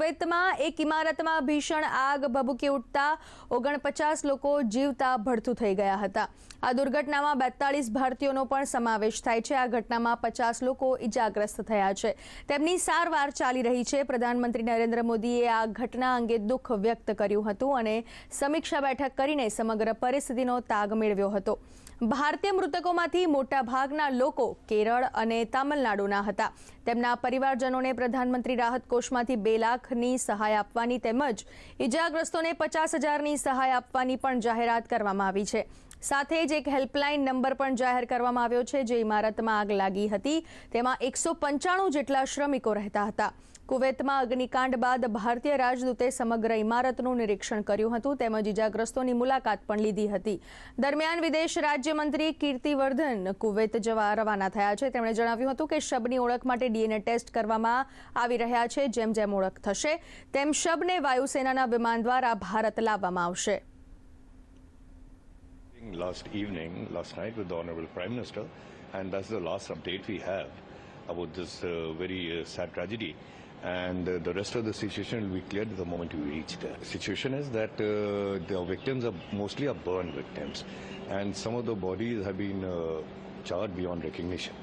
કુવૈતમાં એક ઇમારતમાં ભીષણ આગ ભભૂકી ઉઠતા ઓગણપચાસ લોકો જીવતા ભડથું થઈ ગયા હતા. આ દુર્ઘટનામાં બેતાળીસ ભારતીયોનો પણ સમાવેશ થાય છે. આ ઘટનામાં પચાસ લોકો ઇજાગ્રસ્ત થયા છે. તેમની સારવાર ચાલી રહી છે. પ્રધાનમંત્રી નરેન્દ્ર મોદીએ આ ઘટના અંગે દુઃખ વ્યક્ત કર્યું હતું અને સમીક્ષા બેઠક કરીને સમગ્ર પરિસ્થિતિનો તાગ મેળવ્યો હતો. ભારતીય મૃતકોમાંથી મોટા ભાગના લોકો કેરળ અને તામિલનાડુના હતા. તેમના પરિવારજનોને પ્રધાનમંત્રી રાહત કોષમાંથી બે લાખની સહાય આપવાની તેમજ ઇજાગ્રસ્તોને પચાસ હજારની સહાય આપવાની પણ જાહેરાત કરવામાં આવી છે. સાથે જ એક હેલ્પલાઇન નંબર પણ જાહેર કરવામાં આવ્યો છે, જે ઇમારતમાં આગ લાગી હતી. તેમાં એકસો પંચાણું જેટલા શ્રમિકો રહેતા હતા. કુવૈતમાં અગ્નિકાંડ બાદ ભારતીય રાજદૂતે સમગ્ર ઇમારતનું નિરીક્ષણ કર્યું હતું તેમજ ઇજાગ્રસ્તોની મુલાકાત પણ લીધી હતી. દરમિયાન વિદેશ રાજ્યમંત્રી કીર્તિવર્ધન કુવૈત જવા રવાના થયા છે. તેમણે જણાવ્યું હતું કે શબની ઓળખ માટે ડીએનએ ટેસ્ટ કરવામાં આવી રહ્યા છે. જેમ જેમ ઓળખ થશે તેમ શબને વાયુસેનાના વિમાન દ્વારા ભારત લાવવામાં આવશે. Last evening, last night, with the Honorable Prime Minister, and that's the last update we have. About this uh, very uh, sad tragedy. And uh, the rest of the situation will be cleared the moment we reach there. The situation is that uh, the victims are mostly are burn victims, and some of the bodies have been uh, charred beyond recognition.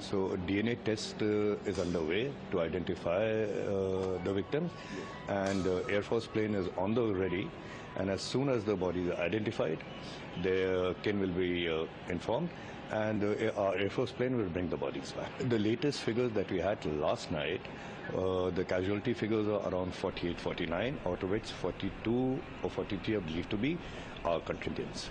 So DNA test uh, is underway to identify uh, the victims, and uh, Air Force plane is on the ready. And as soon as the bodies are identified, their kin will be uh, informed, and uh, our Air Force plane will bring the bodies back. The latest figures that we had last night, uh, the casualty figures are around 48, 49, out of which 42 or 43 are believed to be our contingents.